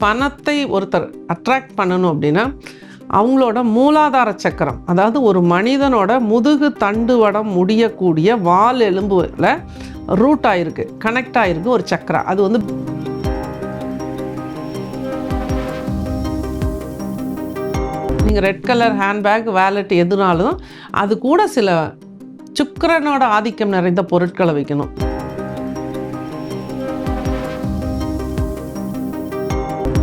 பணத்தை ஒருத்தர் அட்ராக்ட் பண்ணணும் அப்படின்னா அவங்களோட மூலாதார சக்கரம் அதாவது ஒரு மனிதனோட முதுகு தண்டுவடம் முடியக்கூடிய வால் எலும்புல ரூட் ஆயிருக்கு கனெக்ட் ஆயிருக்கு ஒரு சக்கரா அது வந்து நீங்கள் ரெட் கலர் ஹேண்ட்பேக் வேலெட் எதுனாலும் அது கூட சில சுக்கரனோட ஆதிக்கம் நிறைந்த பொருட்களை வைக்கணும்.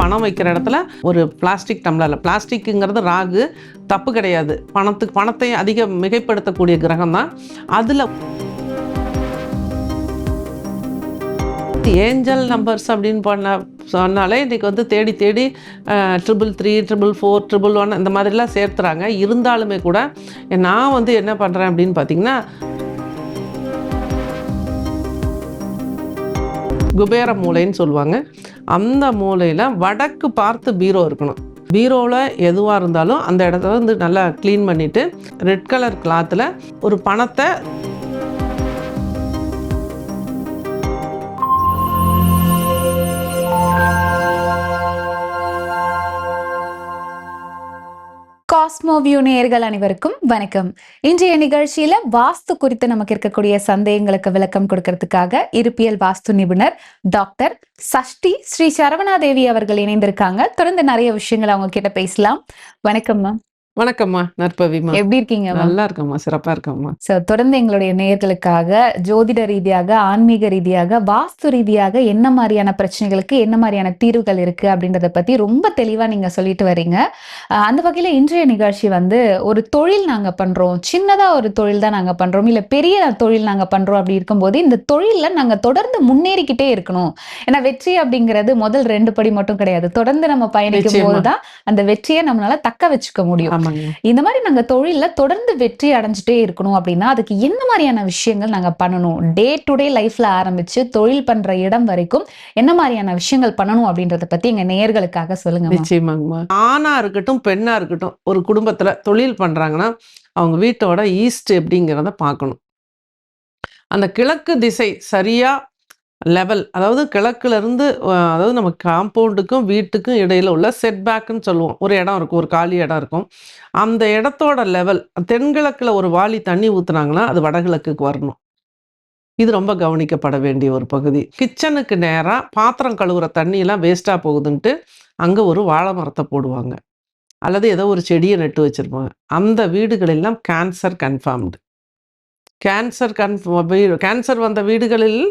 பணம் வைக்கிற இடத்துல ஒரு பிளாஸ்டிக் டம்ளரில் பிளாஸ்டிக்குங்கிறது ராகு தப்பு கிடையாது. பணத்துக்கு பணத்தை அதிக மிகைப்படுத்தக்கூடிய கிரகம் தான். அதில் ஏஞ்சல் நம்பர்ஸ் அப்படின்னு பண்ண சொன்னாலே இன்றைக்கி வந்து தேடி தேடி triple three triple four triple one இந்த மாதிரிலாம் சேர்த்துறாங்க. இருந்தாலுமே கூட நான் வந்து என்ன பண்ணுறேன் அப்படின்னு பார்த்தீங்கன்னா குபேர மூலைன்னு சொல்லுவாங்க. அந்த மூலையில் வடக்கு பார்த்து பீரோ இருக்கணும். பீரோவில் எதுவாக இருந்தாலும் அந்த இடத்த வந்து நல்லா க்ளீன் பண்ணிவிட்டு ரெட் கலர் கிளாத்தில் ஒரு பணத்தை வியூ நேயர்கள் அனைவருக்கும் வணக்கம். இன்றைய நிகழ்ச்சியில வாஸ்து குறித்து நமக்கு இருக்கக்கூடிய சந்தேகங்களுக்கு விளக்கம் கொடுக்கறதுக்காக இருப்பியல் வாஸ்து நிபுணர் டாக்டர் சஷ்டி ஸ்ரீ சரவணாதேவி அவர்கள் இணைந்திருக்காங்க. தொடர்ந்து நிறைய விஷயங்கள் அவங்க கிட்ட பேசலாம். வணக்கம் மேம். வணக்கம்மா நற்பவிமா. எப்படி இருக்கீங்க நல்லா இருக்கம்மா சிறப்பாக இருக்கம்மா. ஸோ தொடர்ந்து எங்களுடைய நேயர்களுக்காக ஜோதிட ரீதியாக ஆன்மீக ரீதியாக வாஸ்து ரீதியாக என்ன மாதிரியான பிரச்சனைகளுக்கு என்ன மாதிரியான தீர்வுகள் இருக்கு அப்படின்றத பத்தி ரொம்ப தெளிவா நீங்க சொல்லிட்டு வர்றீங்க அஹ் அந்த வகையில இன்றைய நிகழ்ச்சி வந்து ஒரு தொழில் நாங்க பண்றோம். சின்னதா ஒரு தொழில் தான் நாங்க பண்றோம். இல்ல பெரிய தொழில் நாங்க பண்றோம் அப்படி இருக்கும்போது இந்த தொழில்ல நாங்க தொடர்ந்து முன்னேறிக்கிட்டே இருக்கணும். ஏன்னா வெற்றி அப்படிங்கிறது முதல் ரெண்டு படி மட்டும் கிடையாது. தொடர்ந்து நம்ம பயணிக்கும். போதுதான் அந்த வெற்றியை நம்மளால தக்க வச்சுக்க முடியும். இந்த மாதிரி நாங்க தொழில்ல தொடர்ந்து வெற்றி அடைஞ்சிட்டே இருக்கணும் அப்படின்னா அதுக்கு என்ன மாதிரியான விஷயங்கள் நாங்க பண்ணணும்? டே டு டே லைஃப்ல ஆரம்பிச்சு தொழில் பண்ற இடம் வரைக்கும் என்ன மாதிரியான விஷயங்கள் பண்ணணும் அப்படின்றத பத்தி எங்க நேயர்களுக்காக சொல்லுங்க. நிச்சயமாங்கம்மா. ஆணா இருக்கட்டும் பெண்ணா இருக்கட்டும் ஒரு குடும்பத்துல தொழில் பண்றாங்கன்னா அவங்க வீட்டோட ஈஸ்ட் எப்படிங்கிறத பார்க்கணும். அந்த கிழக்கு திசை சரியா லெவல் அதாவது கிழக்குலேருந்து அதாவது நம்ம காம்பவுண்டுக்கும் வீட்டுக்கும் இடையில் உள்ள செட்பேக்குன்னு சொல்லுவோம். ஒரு இடம் இருக்கும் ஒரு காலி இடம் இருக்கும். அந்த இடத்தோட லெவல் தென்கிழக்கில் ஒரு வாளி தண்ணி ஊற்றுனாங்கன்னா அது வடகிழக்குக்கு வரணும். இது ரொம்ப கவனிக்கப்பட வேண்டிய ஒரு பகுதி. கிச்சனுக்கு நேராக பாத்திரம் கழுவுற தண்ணியெல்லாம் வேஸ்ட்டாக போகுதுன்ட்டு அங்கே ஒரு வாழை மரத்தை போடுவாங்க. அல்லது ஏதோ ஒரு செடியை நட்டு வச்சுருப்பாங்க. அந்த வீடுகளெல்லாம் cancer confirmed cancer confirm cancer வந்த வீடுகளில்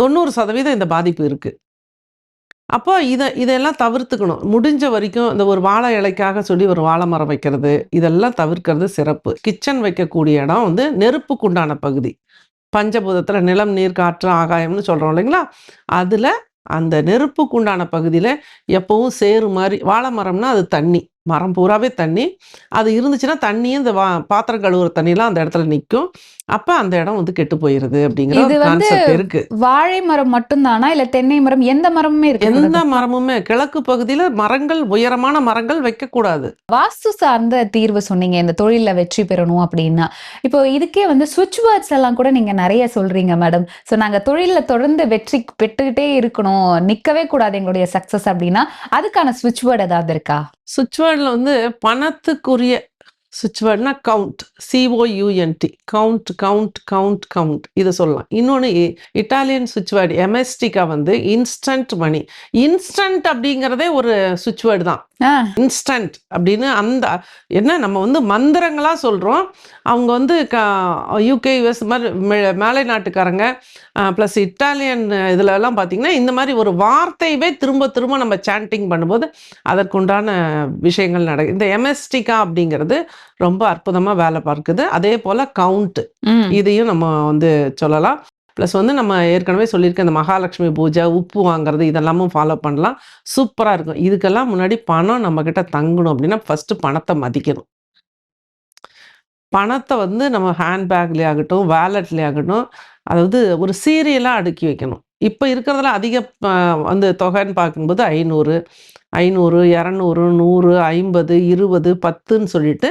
தொண்ணூறு சதவீதம் இந்த பாதிப்பு இருக்குது அப்போ இதை இதெல்லாம் தவிர்த்துக்கணும். முடிஞ்ச வரைக்கும் இந்த ஒரு வாழை இலைக்காக சொல்லி ஒரு வாழை மரம் வைக்கிறது இதெல்லாம் தவிர்க்கிறது சிறப்பு. கிச்சன் வைக்கக்கூடிய இடம் வந்து நெருப்புக்குண்டான பகுதி. பஞ்சபூதத்தில் நிலம் நீர் காற்று ஆகாயம்னு சொல்கிறோம் இல்லைங்களா? அதில் அந்த நெருப்புக்குண்டான பகுதியில் எப்பவும் சேறு மாதிரி வாழை மரம்னா அது தண்ணி. மரம் பூராவே தண்ணி. அது இருந்துச்சுன்னா தண்ணியும் இந்த வா பாத்திரம் கழுவுற தண்ணியெல்லாம் அந்த இடத்துல நிற்கும் அப்போ அந்த இடம் வந்து கெட்டு போயிருது அப்படிங்கிற ஒரு கான்செப்ட் இருக்கு. வாழை மரம் மட்டும்தானா? இல்ல தென்னை மரம் எந்த மரமுமே இருக்கு எந்த மரமுமே கிழக்கு பகுதியில் மரங்கள் உயரமான மரங்கள் வைக்கக்கூடாது வாஸ்து சார்ந்த தீர்வு சொன்னீங்க இந்த தொழில்ல வெற்றி பெறணும் அப்படின்னா. இப்போ இதுக்கே வந்து சுவிட்ச் வேர்ட்ஸ் எல்லாம் கூட நீங்க நிறைய சொல்றீங்க மேடம் சோ நாங்க தொழில்ல தொடர்ந்து வெற்றி பெற்றுக்கிட்டே இருக்கணும். நிக்கவே கூடாது எங்களுடைய சக்சஸ் அப்படின்னா அதுக்கான சுவிட்ச் வேர்ட் ஏதாவது இருக்கா? சுவிட்ச் வேர்டில் வந்து பணத்துக்குரிய சுவிட்ச் வேர்ட்னா count C O U N T count count count count இதை சொல்லலாம். இன்னொன்று இட்டாலியன் சுவிட்ச் வேர்டு எம்எஸ்டிக்கா வந்து இன்ஸ்டன்ட் மணி இன்ஸ்டன்ட் அப்படிங்கிறதே ஒரு சுவிட்ச் வேர்டு தான். இன்ஸ்டன்ட் அப்படின்னு அந்த என்ன நம்ம வந்து மந்திரங்களா சொல்கிறோம் அவங்க வந்து க யூகே யூஎஸ் மாதிரி மேலை நாட்டுக்காரங்க ப்ளஸ் இட்டாலியன் இதுல எல்லாம் பார்த்தீங்கன்னா இந்த மாதிரி ஒரு வார்த்தையவே திரும்ப திரும்ப நம்ம சாண்டிங் பண்ணும்போது அதற்குண்டான விஷயங்கள் நடக்குது இந்த எம்எஸ்டிகா அப்படிங்கிறது ரொம்ப அற்புதமாக வேலை பார்க்குது. அதே போல் கவுண்ட் இதையும் நம்ம வந்து சொல்லலாம். ப்ளஸ் வந்து நம்ம ஏற்கனவே சொல்லியிருக்க இந்த மகாலட்சுமி பூஜை உப்பு வாங்குறது இதெல்லாமும் ஃபாலோ பண்ணலாம். சூப்பராக இருக்கும். இதுக்கெல்லாம் முன்னாடி பணம் நம்மக்கிட்ட தங்கணும் அப்படின்னா ஃபஸ்ட்டு பணத்தை மதிக்கணும். பணத்தை வந்து நம்ம ஹேண்ட்பேக்லேயே ஆகட்டும் வேலட்லேயே ஆகட்டும் அதாவது ஒரு சீரியலாக அடுக்கி வைக்கணும். இப்போ இருக்கிறதுல அதிக வந்து தொகைன்னு பார்க்கும்போது ஐநூறு ஐநூறு இரநூறு நூறு ஐம்பது இருபது பத்துன்னு சொல்லிட்டு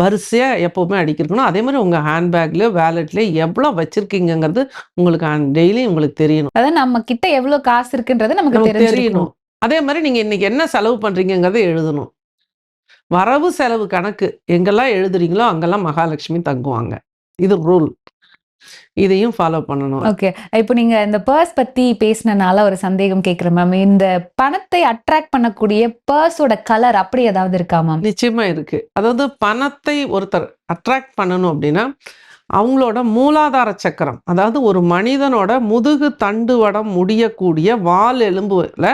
வரிசையாக எப்போவுமே அடிக்கிருக்கணும் அதே மாதிரி உங்கள் ஹேண்ட்பேக்லேயோ வேலெட்லேயோ எவ்வளோ வச்சுருக்கீங்கங்கிறது உங்களுக்கு டெய்லி உங்களுக்கு தெரியணும். அதாவது நம்ம கிட்ட எவ்வளவு காசு இருக்குன்றது நமக்கு தெரியணும். அதே மாதிரி நீங்கள் இன்னைக்கு என்ன செலவு பண்ணுறீங்கங்கிறத எழுதணும். வரவு செலவு கணக்கு எங்கெல்லாம் எழுதுறீங்களோ அங்கெல்லாம் மகாலட்சுமி தங்குவாங்க. இது ரூல் இதையும் ஃபாலோ பண்ணணும். ஓகே இப்போ நீங்க இந்த பர்ஸ் பத்தி பேசினனால ஒரு சந்தேகம் கேக்குறேன் மேம் இந்த பணத்தை அட்ராக்ட் பண்ணக்கூடிய பர்ஸோட கலர் அப்படி ஏதாவது இருக்கா மேம் நிச்சயமா இருக்கு. அதாவது பணத்தை ஒருத்தர் அட்ராக்ட் பண்ணணும் அப்படின்னா அவங்களோட மூலாதார சக்கரம் அதாவது ஒரு மனிதனோட முதுகு தண்டுவடம் முடியக்கூடிய வால் எலும்புல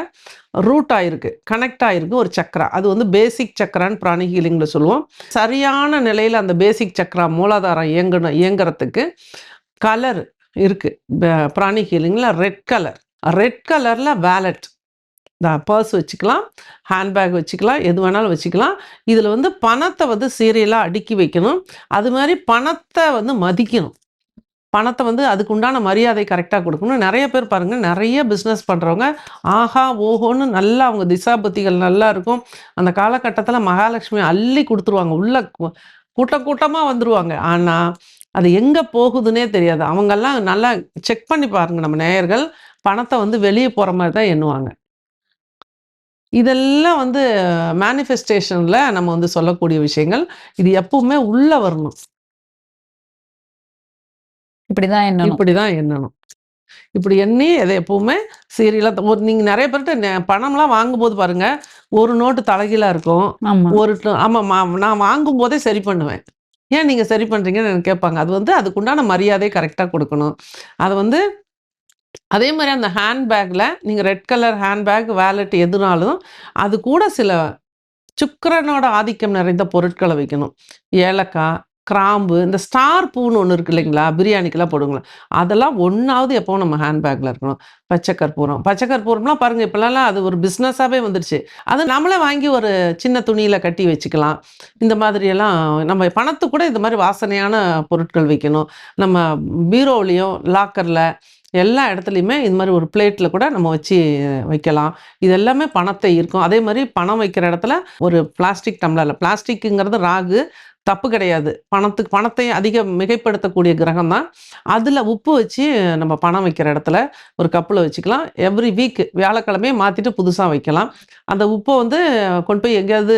ரூட் ஆயிருக்கு கனெக்ட் ஆயிருக்கு ஒரு சக்கரா அது வந்து பேசிக் சக்கரான்னு பிராணி ஹீலிங்ல சொல்லுவோம். சரியான நிலையில் அந்த பேசிக் சக்கரா மூலாதாரம் இயங்கணும் இயங்குறதுக்கு கலர் இருக்குது பிராணி ஹீலிங்கில் ரெட் கலர். ரெட் கலரில் வேலட். பர்ஸ் வச்சுக்கலாம் ஹேண்ட்பேக் வச்சுக்கலாம் எது வேணாலும் வச்சுக்கலாம். இதில் வந்து பணத்தை வந்து சீரியலாக அடுக்கி வைக்கணும். அது மாதிரி பணத்தை வந்து மதிக்கணும். பணத்தை வந்து அதுக்கு உண்டான மரியாதை கரெக்டாக கொடுக்கணும். நிறைய பேர் பாருங்கள் நிறைய பிஸ்னஸ் பண்ணுறவங்க ஆஹா ஓஹோன்னு நல்லா அவங்க திசாபுத்திகள் நல்லா இருக்கும். அந்த காலகட்டத்தில் மகாலட்சுமி அள்ளி கொடுத்துருவாங்க. உள்ள கூட்டம் கூட்டமாக வந்துடுவாங்க ஆனால் அது எங்கே போகுதுன்னே தெரியாது. அவங்கெல்லாம் நல்லா செக் பண்ணி பாருங்க நம்ம நேயர்கள். பணத்தை வந்து வெளியே போகிற மாதிரி தான் எண்ணுவாங்க. இதெல்லாம் வந்து மேனிஃபெஸ்டேஷனில் நம்ம வந்து சொல்லக்கூடிய விஷயங்கள். இது எப்பவுமே உள்ள வரணும். இப்படிதான் என்ன இப்படிதான் எண்ணணும். இப்படி எண்ணி அதை எப்பவுமே சீரியலாக ஒரு நீங்கள் நிறைய பேர்கிட்ட பணம்லாம் வாங்கும்போது பாருங்க ஒரு நோட்டு தலைகீழாக இருக்கும். ஆமா. ஒரு ஆமாம்மா நான் வாங்கும் போதே சரி பண்ணுவேன். ஏன் நீங்கள் சரி பண்ணுறீங்கன்னு கேட்பாங்க அது வந்து அதுக்குண்டான மரியாதை கரெக்டாக கொடுக்கணும். அது வந்து அதே மாதிரி அந்த ஹேண்ட்பேக்கில் நீங்கள் ரெட் கலர் ஹேண்ட்பேக் வேலெட் எதுனாலும் அது கூட சில சுக்கரனோட ஆதிக்கம் நிறைந்த பொருட்களை வைக்கணும். ஏலக்காய் கிராம்பு இந்த ஸ்டார் பூன்னு ஒன்று இருக்கு இல்லைங்களா? பிரியாணிக்கெல்லாம் போடுங்களா அதெல்லாம் ஒன்றாவது எப்போ நம்ம ஹேண்ட்பேக்கில் இருக்கணும். பச்சை கற்பூரம் பச்சை கற்பூரம்லாம் பாருங்கள் இப்போலாம் அது ஒரு பிஸ்னஸாகவே வந்துடுச்சு அது நம்மளே வாங்கி ஒரு சின்ன துணியில் கட்டி வச்சுக்கலாம். இந்த மாதிரியெல்லாம் நம்ம பணத்து கூட இந்த மாதிரி வாசனையான பொருட்கள் வைக்கணும். நம்ம பீரோலையும் லாக்கரில் எல்லா இடத்துலையுமே இது மாதிரி ஒரு பிளேட்டில் கூட நம்ம வச்சு வைக்கலாம். இது எல்லாமே பணத்தை ஈர்க்கும். அதே மாதிரி பணம் வைக்கிற இடத்துல ஒரு பிளாஸ்டிக் டம்ளரில் பிளாஸ்டிக்குங்கிறது ராகு தப்பு கிடையாது. பணத்துக்கு பணத்தை அதிக மிகைப்படுத்தக்கூடிய கிரகம் தான் அதில் உப்பு வச்சு நம்ம பணம் வைக்கிற இடத்துல ஒரு கப்பில் வச்சுக்கலாம். எவ்ரி வீக் வியாழக்கிழமையே மாற்றிட்டு புதுசாக வைக்கலாம். அந்த உப்பை வந்து கொண்டு போய் எங்கேயாவது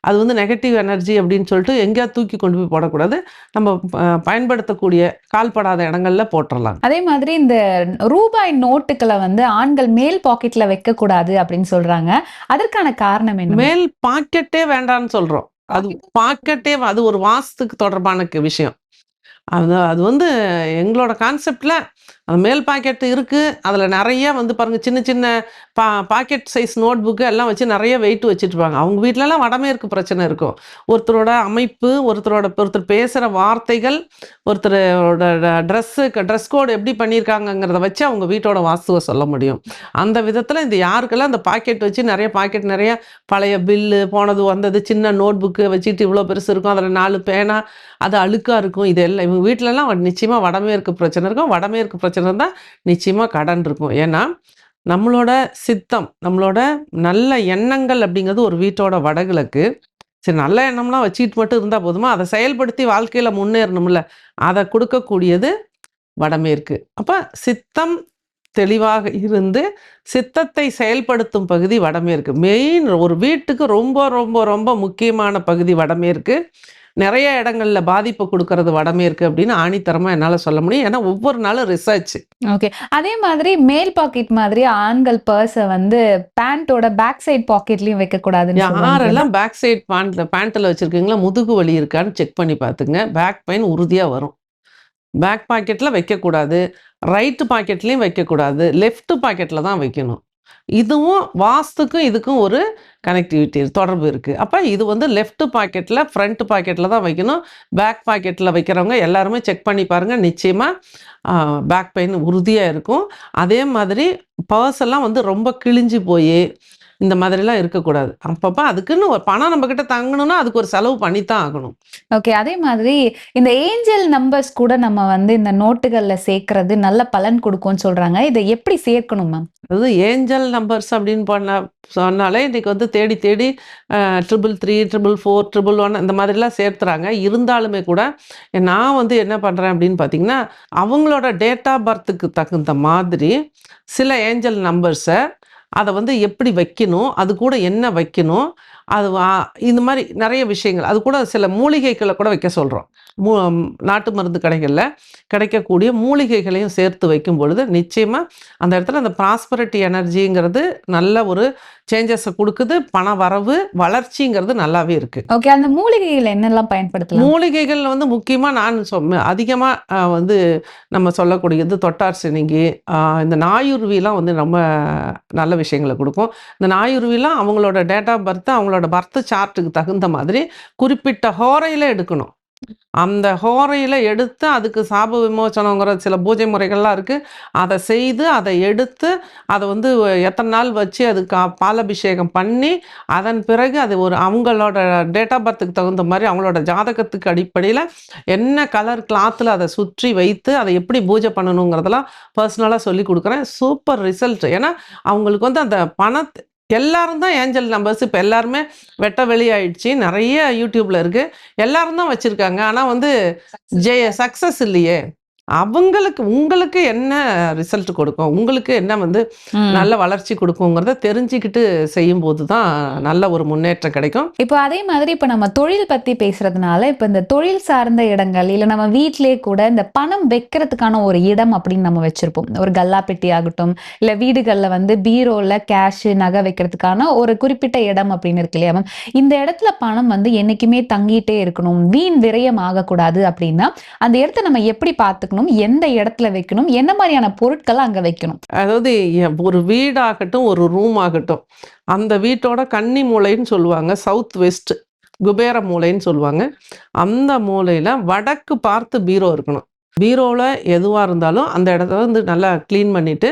அது வந்து நெகட்டிவ் எனர்ஜி அப்படின்னு சொல்லிட்டு எங்கேயாவது தூக்கி கொண்டு போய் போடக்கூடாது. நம்ம பயன்படுத்தக்கூடிய கால்படாத இடங்கள்ல போட்டுடலாம் அதே மாதிரி இந்த ரூபாய் நோட்டுகளை வந்து ஆண்கள் மேல் பாக்கெட்ல வைக்க கூடாது அப்படின்னு சொல்றாங்க. அதற்கான காரணம் என்ன? மேல் பாக்கெட்டே வேண்டாம்னு சொல்றோம். அது பாக்கெட்டே அது ஒரு வாசத்துக்கு தொடர்பான விஷயம். அது அது வந்து எங்களோட கான்செப்டில் அந்த மேல் பாக்கெட் இருக்குது அதில் நிறைய வந்து பாருங்கள் சின்ன சின்ன பா பாக்கெட் சைஸ் நோட் புக்கு எல்லாம் வச்சு நிறைய வெயிட் வச்சுட்ருப்பாங்க அவங்க வீட்டிலலாம் வடமேற்கு பிரச்சனை இருக்கும். ஒருத்தரோட அமைப்பு ஒருத்தரோட ஒருத்தர் பேசுகிற வார்த்தைகள் ஒருத்தரோட ட்ரெஸ்ஸு ட்ரெஸ் கோடு எப்படி பண்ணியிருக்காங்கங்கிறத வச்சு அவங்க வீட்டோட வாஸ்துவை சொல்ல முடியும். அந்த விதத்தில் இந்த யாருக்கெல்லாம் அந்த பாக்கெட் வச்சு நிறைய பாக்கெட் நிறைய பழைய பில்லு போனது வந்தது சின்ன நோட் புக்கு வச்சுட்டு இவ்வளோ பெருசு இருக்கும் அதில் நாலு பேனா அது அழுக்காக இருக்கும். இதெல்லாம் இவங்க வீட்டிலலாம் நிச்சயமாக வடமேற்கு பிரச்சனை இருக்கும். வடமேற்கு பிரச்சனை இருந்தால் நிச்சயமாக கடன் இருக்கும். ஏன்னா நம்மளோட சித்தம் நம்மளோட நல்ல எண்ணங்கள் அப்படிங்கிறது ஒரு வீட்டோட வடகிழக்கு. சரி நல்ல எண்ணம்லாம் வச்சுக்கிட்டு மட்டும் இருந்தால் போதுமா? அதை செயல்படுத்தி வாழ்க்கையில் முன்னேறணும்ல. அதை கொடுக்கக்கூடியது வடமேற்கு. அப்போ சித்தம் தெளிவாக இருந்து சித்தத்தை செயல்படுத்தும் பகுதி வடமேற்கு. மெயின் ஒரு வீட்டுக்கு ரொம்ப ரொம்ப ரொம்ப முக்கியமான பகுதி வடமேற்கு. நிறைய இடங்கள்ல பாதிப்பு கொடுக்கறது வடமேற்கு அப்படின்னு ஆணித்தரமா என்னால் சொல்ல முடியும். ஏன்னா ஒவ்வொரு நாளும் ரிசர்ச் ஓகே அதே மாதிரி மேல் பாக்கெட் மாதிரி ஆண்கள் பர்ஸை வந்து பேண்டோட பேக் சைடு பாக்கெட்லயும் வைக்க கூடாதுன்னு சொல்றாங்க யாரெல்லாம் பேக் சைட் பேண்ட் பேண்ட்டில் வச்சுருக்கீங்களா முதுகு வலி இருக்கான்னு செக் பண்ணி பார்த்துங்க. பேக் பெயின் உறுதியாக வரும். பேக் பாக்கெட்டில் வைக்கக்கூடாது ரைட்டு பாக்கெட்லேயும் வைக்கக்கூடாது லெஃப்ட் பாக்கெட்டில் தான் வைக்கணும். இதுவும் வாஸ்துக்கும் இதுக்கும் ஒரு கனெக்டிவிட்டி தொடர்பு இருக்குது அப்போ இது வந்து லெஃப்ட் பாக்கெட்டில் ஃப்ரண்ட் பாக்கெட்டில் தான் வைக்கணும். பேக் பாக்கெட்டில் வைக்கிறவங்க எல்லாருமே செக் பண்ணி பாருங்கள் நிச்சயமாக பேக் பெயின் உறுதியாக இருக்கும். அதே மாதிரி பர்ஸ் எல்லாம் வந்து ரொம்ப கிழிஞ்சு போய் இந்த மாதிரிலாம் இருக்கக்கூடாது. அப்பப்போ அதுக்குன்னு ஒரு பணம் நம்மக்கிட்ட தங்கணும்னா அதுக்கு ஒரு செலவு பண்ணித்தான் ஆகணும். ஓகே அதே மாதிரி இந்த ஏஞ்சல் நம்பர்ஸ் கூட நம்ம வந்து இந்த நோட்டுகள்ல சேர்க்கறது நல்ல பலன் கொடுக்கும்னு சொல்றாங்க. இதை எப்படி சேர்க்கணும் மேம்? அதாவது ஏஞ்சல் நம்பர்ஸ் அப்படின்னு பண்ண சொன்னாலே இன்றைக்கி வந்து தேடி தேடி triple three triple four triple one இந்த மாதிரிலாம் சேர்த்துறாங்க. இருந்தாலுமே கூட நான் வந்து என்ன பண்ணுறேன் அப்படின்னு பார்த்தீங்கன்னா அவங்களோட டேட் ஆஃப் பர்த்துக்கு தகுந்த மாதிரி சில ஏஞ்சல் நம்பர்ஸை அதை வந்து எப்படி வைக்கணும்? அது கூட என்ன வைக்கணும்? அது வா- இந்த மாதிரி நிறைய விஷயங்கள். அது கூட சில மூலிகைகளை கூட வைக்க சொல்கிறோம் மூ நாட்டு மருந்து கடைகளில் கிடைக்கக்கூடிய மூலிகைகளையும் சேர்த்து வைக்கும் பொழுது நிச்சயமாக அந்த இடத்துல அந்த ப்ராஸ்பரிட்டி எனர்ஜிங்கிறது நல்ல ஒரு சேஞ்சஸை கொடுக்குது. பண வரவு வளர்ச்சிங்கிறது நல்லாவே இருக்குது ஓகே அந்த மூலிகைகள் என்னெல்லாம் பயன்படுத்தலாம்? மூலிகைகள் வந்து முக்கியமாக நான் சொ அதிகமாக வந்து நம்ம சொல்லக்கூடியது தொட்டார் சினிங்கி இந்த நாயுருவிலாம் வந்து ரொம்ப நல்ல விஷயங்களை கொடுக்கும். இந்த நாயுருவிலாம் அவங்களோட டேட் ஆஃப் பர்த் அவங்களோட பர்த் சார்ட்டுக்கு தகுந்த மாதிரி குறிப்பிட்ட ஹோரையில் எடுக்கணும். அந்த ஹோரையில் எடுத்து அதுக்கு சாப விமோசனங்கிற சில பூஜை முறைகள்லாம் இருக்குது அதை செய்து அதை எடுத்து அதை வந்து எத்தனை நாள் வச்சு அதுக்கு பாலபிஷேகம் பண்ணி அதன் பிறகு அது ஒரு அவங்களோட டேட் ஆஃப் பர்த்துக்கு தகுந்த மாதிரி அவங்களோட ஜாதகத்துக்கு அடிப்படையில் என்ன கலர் கிளாத்தில் அதை சுற்றி வைத்து அதை எப்படி பூஜை பண்ணணுங்கிறதெல்லாம் பர்சனலாக சொல்லி கொடுக்குறேன். சூப்பர் ரிசல்ட் ஏன்னா அவங்களுக்கு வந்து அந்த பணத்தை எல்லாரும் தான் ஏஞ்சல் நம்பர்ஸ். இப்போ எல்லாருமே வெட்ட வெளியாயிடுச்சு. நிறைய யூடியூப்ல இருக்கு. எல்லாரும் தான் வச்சிருக்காங்க. ஆனால் வந்து ஜெய சக்ஸஸ் இல்லையே. அவங்களுக்கு உங்களுக்கு என்ன ரிசல்ட் கொடுக்கும்? உங்களுக்கு என்ன வந்து. நல்ல வளர்ச்சி கொடுக்குங்கிறத தெரிஞ்சுக்கிட்டு செய்யும்போது தான் நல்ல ஒரு முன்னேற்றம் கிடைக்கும். இப்போ அதே மாதிரி இப்போ நம்ம தொழில் பத்தி பேசுறதுனால இப்போ இந்த தொழில் சார்ந்த இடங்கள் இல்ல நம்ம வீட்டிலேயே கூட இந்த பணம் வைக்கிறதுக்கான ஒரு இடம் அப்படின்னு நம்ம வச்சிருப்போம். ஒரு கல்லா பெட்டி ஆகட்டும் இல்ல வீடுகள்ல வந்து பீரோல கேஷ் நகை வைக்கிறதுக்கான ஒரு குறிப்பிட்ட இடம் அப்படின்னு இருக்கு இல்லையா மேம் இந்த இடத்துல பணம் வந்து என்னைக்குமே தங்கிட்டே இருக்கணும். வீண் விரயம் ஆகக்கூடாது அப்படின்னா அந்த இடத்த நம்ம எப்படி பார்த்துக்கணும்? எந்த இடத்துல வைக்கணும் என்ன மாதிரியான பொருட்களை அங்கே வைக்கணும். அதாவது ஒரு வீடாகட்டும் ஒரு ரூம் ஆகட்டும் அந்த வீட்டோட கன்னி மூலைன்னு சொல்லுவாங்க சவுத் வெஸ்ட் குபேர மூலைன்னு சொல்லுவாங்க. அந்த மூலையில் வடக்கு பார்த்து பீரோ இருக்கணும். பீரோவில் எதுவாக இருந்தாலும் அந்த இடத்த வந்து நல்லா க்ளீன் பண்ணிவிட்டு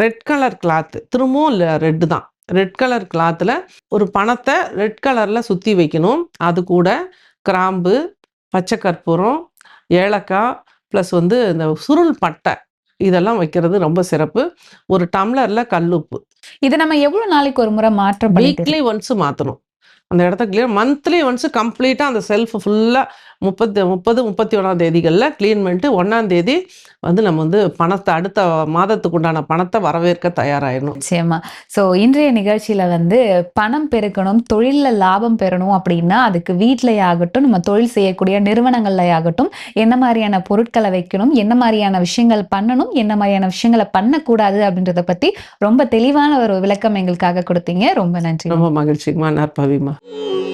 ரெட் கலர் கிளாத்து திரும்பவும் ரெட்டு தான். ரெட் கலர் கிளாத்தில் ஒரு பணத்தை ரெட் கலரில் சுற்றி வைக்கணும். அது கூட கிராம்பு பச்சை கற்பூரம் ஏலக்காய் ப்ளஸ் வந்து இந்த சுருள் பட்டை இதெல்லாம் வைக்கிறது ரொம்ப சிறப்பு. ஒரு டம்ளரில் கல்லுப்பு. இதை நம்ம எவ்வளவு நாளைக்கு ஒரு முறை பண்ணிட்டு வீக்லி ஒன்ஸ் மாற்றணும் அந்த இடத்த கிளியர் மந்த்லி ஒன்ஸ் கம்ப்ளீட்டாக அந்த செல்ஃப் ஃபுல்லாக முப்பத்தி முப்பது முப்பத்தி ஒன்றாம் தேதிகளில் க்ளீன் பண்ணிட்டு ஒன்றாம் தேதி வந்து நம்ம வந்து பணத்தை அடுத்த மாதத்துக்கு உண்டான பணத்தை வரவேற்க தயாராகிடணும் நிச்சயமா. சோ இன்றைய நிகழ்ச்சியில வந்து பணம் பெருக்கணும் தொழில்ல லாபம் பெறணும் அப்படின்னா அதுக்கு வீட்லயே ஆகட்டும் நம்ம தொழில் செய்யக்கூடிய நிறுவனங்கள்ல ஆகட்டும் என்ன மாதிரியான பொருட்களை வைக்கணும் என்ன மாதிரியான விஷயங்கள் பண்ணணும் என்ன மாதிரியான விஷயங்களை பண்ணக்கூடாது அப்படின்றத பத்தி ரொம்ப தெளிவான ஒரு விளக்கம் எங்களுக்காக கொடுத்தீங்க. ரொம்ப நன்றி. ரொம்ப மகிழ்ச்சிமா நற்பவிமா Música